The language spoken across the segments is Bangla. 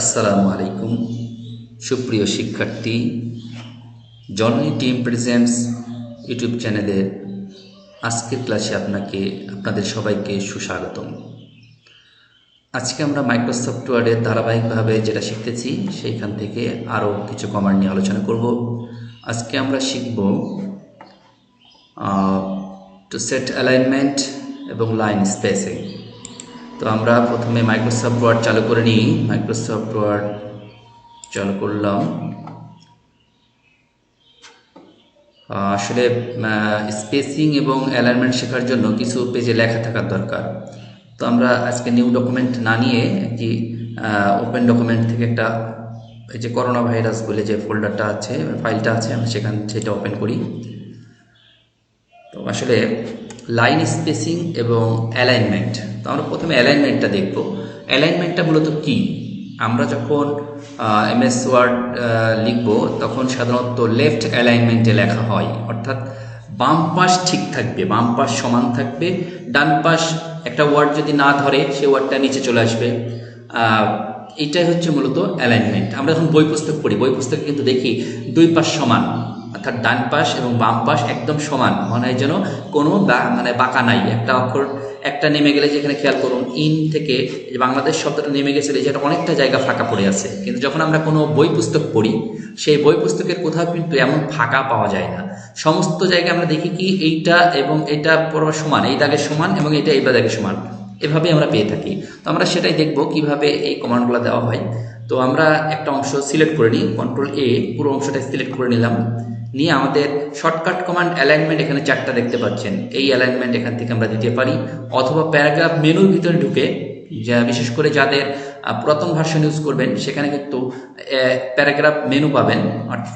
আসসালামু আলাইকুম। সুপ্রিয় শিক্ষার্থী, জননী টিম প্রেজেন্টস ইউটিউব চ্যানেলের আজকের ক্লাসে আপনাকে, আপনাদের সবাইকে সুস্বাগতম। আজকে আমরা মাইক্রোসফট ওয়ার্ডের ধারাবাহিকভাবে যেটা শিখতেছি, সেইখান থেকে আরও কিছু কমান্ড নিয়ে আলোচনা করব। আজকে আমরা শিখব টু সেট অ্যালাইনমেন্ট এবং লাইন স্পেসিং তো আমরা প্রথমে মাইক্রোসফট ওয়ার্ড চালু করে নিই। মাইক্রোসফট ওয়ার্ড চালু করলাম। আসলে স্পেসিং এবং অ্যালাইনমেন্ট শেখার জন্য কিছু পেজে লেখা থাকার দরকার। তো আমরা আজকে নিউ ডকুমেন্ট না নিয়ে একটি ওপেন ডকুমেন্ট থেকে একটা এই যে করোনা ভাইরাস বলে যে ফোল্ডারটা আছে ফাইলটা আছে, আমরা সেখান সেটা ওপেন করি। তো আসলে লাইন স্পেসিং এবং অ্যালাইনমেন্ট তো আমরা প্রথমে অ্যালাইনমেন্টটা দেখব। অ্যালাইনমেন্টটা মূলত কি? আমরা যখন এমএস ওয়ার্ড লিখব, তখন সাধারণত লেফট অ্যালাইনমেন্টে লেখা হয়। অর্থাৎ বাম পাশ ঠিক থাকবে, বাম পাশ সমান থাকবে। ডান পাশ একটা ওয়ার্ড যদি না ধরে, সে ওয়ার্ডটা নিচে চলে আসবে। এটাই হচ্ছে মূলত অ্যালাইনমেন্ট আমরা যখন বই পুস্তক পড়ি। বই পুস্তকে কিন্তু দেখি দুই পাশ সমান। অর্থাৎ ডান পাশ এবং বাম পাশ একদম সমান। মনে হয় যেন কোনো মানে বাঁকা নাই। একটা অক্ষর, একটা নেমে গেলে যেখানে খেয়াল করুন, ইন থেকে বাংলাদেশ শব্দটা নেমে গেছিল যেটা অনেকটা জায়গা ফাঁকা পড়ে আছে। কিন্তু যখন আমরা কোনো বই পুস্তক পড়ি, সেই বই পুস্তকের কোথাও কিন্তু এমন ফাঁকা পাওয়া যায় না। সমস্ত জায়গায় আমরা দেখি কি এইটা এবং এটা সমান, এই দাগের সমান এবং এটা এই দাগের সমান। এভাবে আমরা পেয়ে থাকি। তো আমরা সেটাই দেখব কীভাবে এই কমান্ডগুলো দেওয়া হয়। তো আমরা একটা অংশ সিলেক্ট করে নিই কন্ট্রোল এ পুরো অংশটা সিলেক্ট করে নিলাম। নিয়ে আমাদের শর্টকাট কমান্ড অ্যালাইনমেন্ট এখানে চারটা দেখতে পাচ্ছেন। এই অ্যালাইনমেন্ট এখান থেকে আমরা দিতে পারি। অথবা প্যারাগ্রাফ মেনুর ভিতরে ঢুকে, যা বিশেষ করে যাদের প্রথম ভার্সন ইউজ করবেন, সেখানে কিন্তু প্যারাগ্রাফ মেনু পাবেন।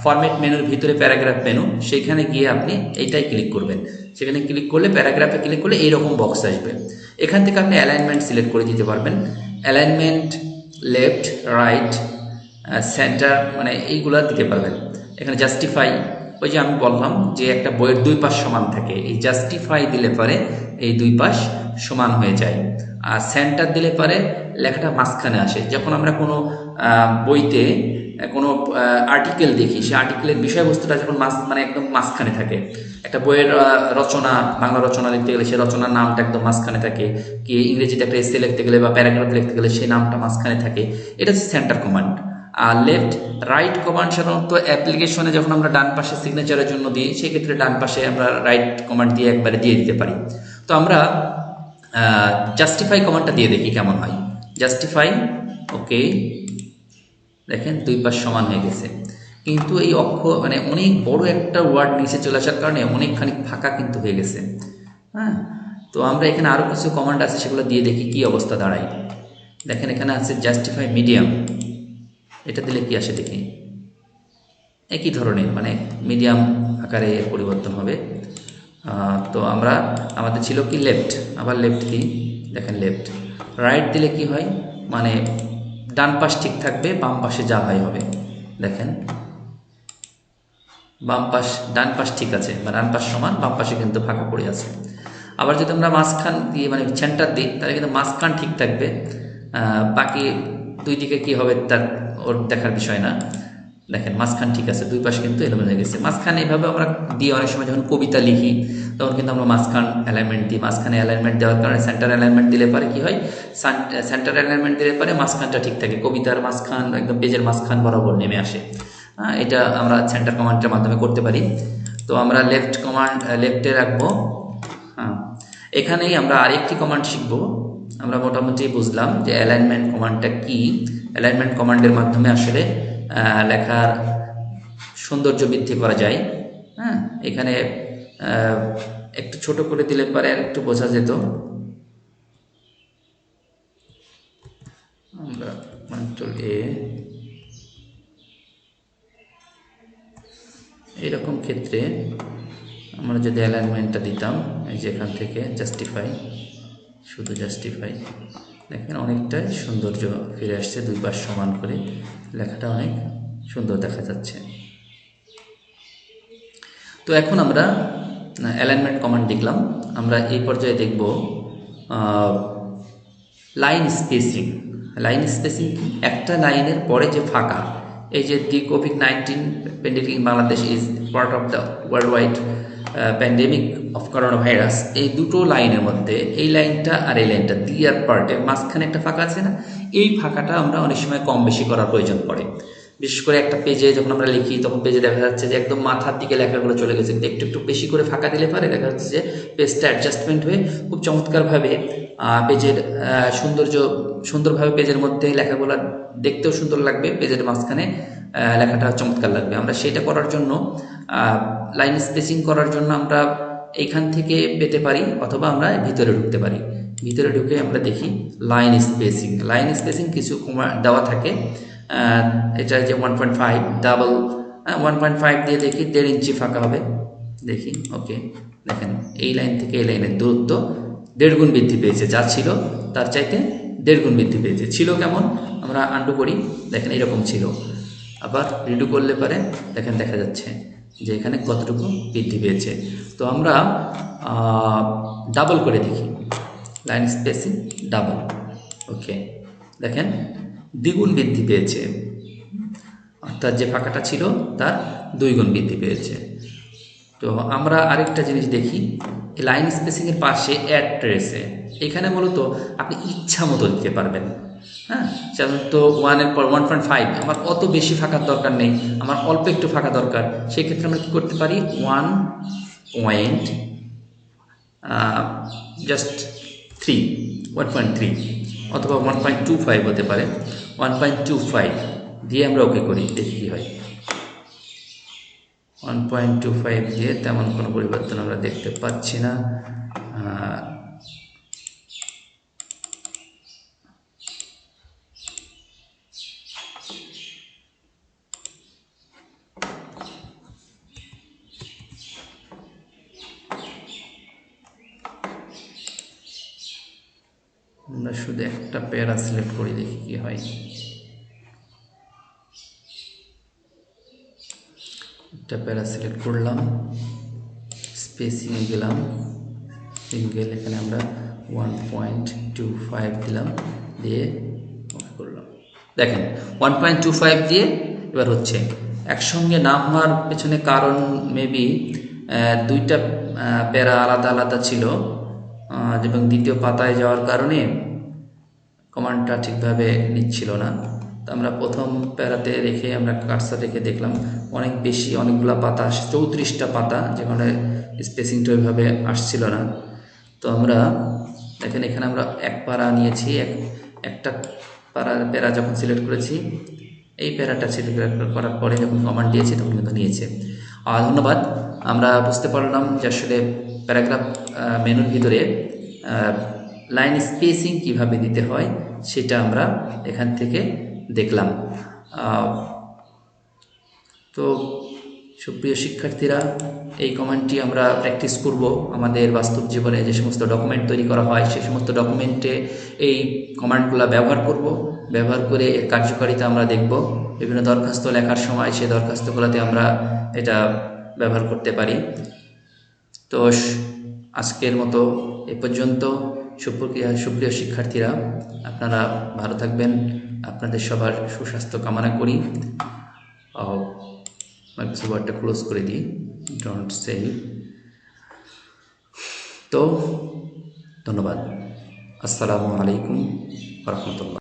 ফরম্যাট মেনুর ভিতরে প্যারাগ্রাফ মেনু সেখানে গিয়ে আপনি এইটাই ক্লিক করবেন। সেখানে ক্লিক করলে প্যারাগ্রাফে ক্লিক করলে এইরকম বক্স আসবে। এখান থেকে আপনি অ্যালাইনমেন্ট সিলেক্ট করে দিতে পারবেন। অ্যালাইনমেন্ট লেফট রাইট সেন্টার মানে এইগুলা দিতে পারবেন। এখানে জাস্টিফাই ওই যে আমি বললাম যে একটা বইয়ের দুই পাশ সমান থাকে। এই জাস্টিফাই দিলে পরে এই দুই পাশ সমান হয়ে যায়। আর সেন্টার দিলে পরে লেখাটা মাঝখানে আসে। যখন আমরা কোনো বইতে কোনো আর্টিকেল দেখি সেই আর্টিকেলের বিষয়বস্তুটা যখন মাঝ মানে একদম মাঝখানে থাকে, একটা বইয়ের রচনা, বাংলা রচনা লিখতে গেলে সেই রচনার নামটা একদম মাঝখানে থাকে, কি ইংরেজিতে একটা এসে লিখতে গেলে বা প্যারাগ্রাফ লিখতে গেলে সেই নামটা মাঝখানে থাকে, এটা হচ্ছে সেন্টার কমান্ড আর লেফট রাইট কমান্ড সাধারণত অ্যাপ্লিকেশনে যখন আমরা ডান পাশে সিগনেচারের জন্য দিই, সেক্ষেত্রে ডান পাশে আমরা রাইট কমান্ড দিয়ে একবারে দিয়ে দিতে পারি। তো আমরা জাস্টিফাই কমান্ডটা দিয়ে দেখি কেমন হয়। জাস্টিফাই ওকে দেখেন দুই পাশ সমান হয়ে গেছে। কিন্তু এই অক্ষ মানে অনেক বড় একটা ওয়ার্ড নিচে চলে আসার কারণে অনেকখানি ফাঁকা কিন্তু হয়ে গেছে। হ্যাঁ? তো আমরা এখানে আরও কিছু কমান্ড আছে, সেগুলো দিয়ে দেখি কি অবস্থা দাঁড়ায়। দেখেন এখানে আছে জাস্টিফাই মিডিয়াম এটা দিলে কি আসে দেখি? একই ধরনের মানে মিডিয়াম আকারে পরিবর্তন হবে। তো আমরা, আমাদের ছিল কি লেফট আবার লেফট দিই দেখেন লেফট রাইট দিলে কি হয়? মানে ডান পাশ ঠিক থাকবে, বাম পাশে যা হয় হবে। দেখেন। বাম পাশ, ডান পাশ ঠিক আছে, বা ডান পাশ সমান, বাম পাশে কিন্তু ফাঁকা পড়ে আছে। আবার যদি আমরা মাঝখান দিয়ে মানে সেন্টার দিই, তাহলে কিন্তু মাঝখান ঠিক থাকবে। বাকি দুই দিকে কি হবে, তার ওর দেখার বিষয় না। দেখেন, মাঝখান ঠিক আছে, দুই পাশ কিন্তু এলোমেলো হয়ে গেছে। মাঝখানে এইভাবে আমরা দিয়ে অনেক সময় যখন কবিতা লিখি, তখন কিন্তু আমরা মাঝখান অ্যালাইনমেন্ট দিই। মাঝখানে অ্যালাইনমেন্ট দেওয়ার কারণে সেন্টার অ্যালাইনমেন্ট দিলে পারে কি হয়? সেন্টার অ্যালাইনমেন্ট দিলে পারে মাঝখানটা ঠিক থাকে। কবিতার মাঝখান, একদম পেজের মাঝখান বরাবর নেমে আসে। এটা আমরা সেন্টার কমান্ডের মাধ্যমে করতে পারি। তো আমরা লেফট কমান্ড লেফটে রাখব। হ্যাঁ এখানেই আমরা আরেকটি কমান্ড শিখব। আমরা মোটামুটি বুঝলাম যে অ্যালাইনমেন্ট কমান্ডটা কি? অ্যালাইনমেন্ট কমান্ডের মাধ্যমে আসলে লেখার সৌন্দর্য বৃদ্ধি করা যায়। হ্যাঁ এখানে একটু ছোট করে দিলে পারে একটু বোঝা যেত। আমরা ক্ষেত্রে আমরা যদি অ্যালাইনমেন্টটা দিতাম, এই যে এখান থেকে জাস্টিফাই শুধু জাস্টিফাই দেখেন অনেকটাই সৌন্দর্য ফিরে আসছে দুই পাশ সমান করে। লেখাটা অনেক সুন্দর দেখা যাচ্ছে। তো এখন আমরা অ্যালাইনমেন্ট কমান্ড দেখলাম। আমরা এই পর্যায়ে দেখব লাইন স্পেসিং লাইন স্পেসিং কি একটা লাইনের পরে যে ফাঁকা, এই যে the covid nineteen pending Bangladesh is part of the world wide pandemic of corona virus এই দুটো লাইনের মধ্যে, এই লাইনটা আর এই লাইনটা, দি আর পার্টে মাঝখানে একটা ফাঁকা আছে না? এই ফাঁকাটা আমরা অনেক সময় কম বেশি করার প্রয়োজন পড়ে। বিশেষ করে একটা পেজে যখন আমরা লিখি, তখন পেজে দেখা যাচ্ছে যে একদম মাথার দিকে লেখাগুলো চলে গেছে। কিন্তু একটু একটু বেশি করে ফাঁকা দিলে পারে দেখা যাচ্ছে যে পেজটা অ্যাডজাস্টমেন্ট হয়ে খুব চমৎকারভাবে পেজের সৌন্দর্য, সুন্দরভাবে পেজের মধ্যে লেখাগুলো দেখতেও সুন্দর লাগবে। পেজের মাঝখানে লেখাটা চমৎকার লাগবে। আমরা সেটা করার জন্য লাইন স্পেসিং করার জন্য আমরা এইখান থেকে পেতে পারি অথবা আমরা ভিতরে ঢুকতে পারি। ভিতরে ঢুকে আমরা দেখি লাইন স্পেসিং লাইন স্পেসিং কিছু দেওয়া থাকে। এটা যে one point five double one point five দিয়ে দেখি, দেড় ইঞ্চি ফাঁকা হবে। দেখি ওকে দেখেন, এই লাইন থেকে এই লাইনের দূরত্ব দেড় গুণ বৃদ্ধি পেয়েছে, যা ছিল তার চাইতে দেড় গুণ বৃদ্ধি পেয়েছে। ছিল কেমন? আমরা আন্ডু করি। দেখেন, এরকম ছিল। আবার রিডু করলে পারে দেখেন দেখা যাচ্ছে যে এখানে কতটুকু বৃদ্ধি পেয়েছে। তো আমরা ডাবল করে দেখি। লাইন স্পেসিং ডাবল ওকে দেখেন দ্বিগুণ বৃদ্ধি পেয়েছে। অর্থাৎ যে ফাঁকাটা ছিল তার দুই গুণ বৃদ্ধি পেয়েছে। তো আমরা আরেকটা জিনিস দেখি লাইন স্পেসিংয়ের পাশে অ্যাড রয়েছে এখানে মূলত আপনি ইচ্ছা মতো দিতে পারবেন। হ্যাঁ তো ওয়ানের পর ওয়ান পয়েন্ট ফাইভ আমার অত বেশি ফাঁকার দরকার নেই। আমার অল্প একটু ফাঁকা দরকার। সেক্ষেত্রে আমরা কী করতে পারি? One point just three one point three অথবা ওয়ান পয়েন্ট টু ফাইভ হতে পারে। ওয়ান পয়েন্ট টু ফাইভ দিয়ে আমরা ওকে করি। দেখি কী হয়। ওয়ান পয়েন্ট টু ফাইভ দিয়ে তেমন কোনো পরিবর্তন আমরা দেখতে পাচ্ছি না। আমরা শুধু একটা প্যারা সিলেক্ট করে দেখি কি হয়। একটা প্যারা সিলেক্ট করলাম, স্পেসিংয়ে গেলাম সিঙ্গেল এখানে আমরা ওয়ান পয়েন্ট টু ফাইভ দিলাম, দিয়ে করলাম। দেখেন ওয়ান পয়েন্ট টু ফাইভ দিয়ে এবার হচ্ছে, একসঙ্গে না হওয়ার পেছনে কারণ মেবি দুইটা প্যারা আলাদা আলাদা ছিল এবং দ্বিতীয় পাতায় যাওয়ার কারণে কমান্ডটা ঠিকভাবে নিচ্ছিল না। তো আমরা প্রথম প্যারাতে রেখে আমরা কার্সার রেখে দেখলাম অনেক বেশি অনেকগুলো পাতা, চৌত্রিশটা পাতা যেখানে স্পেসিংটা ওইভাবে আসছিল না। তো আমরা দেখেন এখানে আমরা এক পারা নিয়েছি, এক, একটা পারা প্যারা যখন সিলেক্ট করেছি, এই প্যারাটা সিলেক্ট করার পরে যখন কমান্ড দিয়েছি তখন কিন্তু নিয়েছে। আর ধন্যবাদ, আমরা বুঝতে পারলাম যে আসলে প্যারাগ্রাফ মেনুর ভিতরে লাইন স্পেসিং কীভাবে দিতে হয় সেটা আমরা এখান থেকে দেখলাম। তো সুপ্রিয় শিক্ষার্থীরা, এই কমেন্টটি আমরা প্র্যাকটিস করব। আমাদের বাস্তব জীবনে যে সমস্ত ডকুমেন্ট তৈরি করা হয় সেই সমস্ত ডকুমেন্টে এই কমান্ডগুলো ব্যবহার করব। ব্যবহার করে এর কার্যকারিতা আমরা দেখব। বিভিন্ন দরখাস্ত লেখার সময় সেই দরখাস্তগুলোতে আমরা এটা ব্যবহার করতে পারি। তো আজকের মতো এ পর্যন্ত। সুপ্রিয় সুপ্রিয় শিক্ষার্থীরা, আপনারা ভালো থাকবেন। আপনাদের সবার সুস্বাস্থ্য কামনা করি। মাইক্রোসফটটা ক্লোজ করে দিই। ডোন্ট সেল তো, ধন্যবাদ। আসসালামু আলাইকুম রহমতুল্লাহ।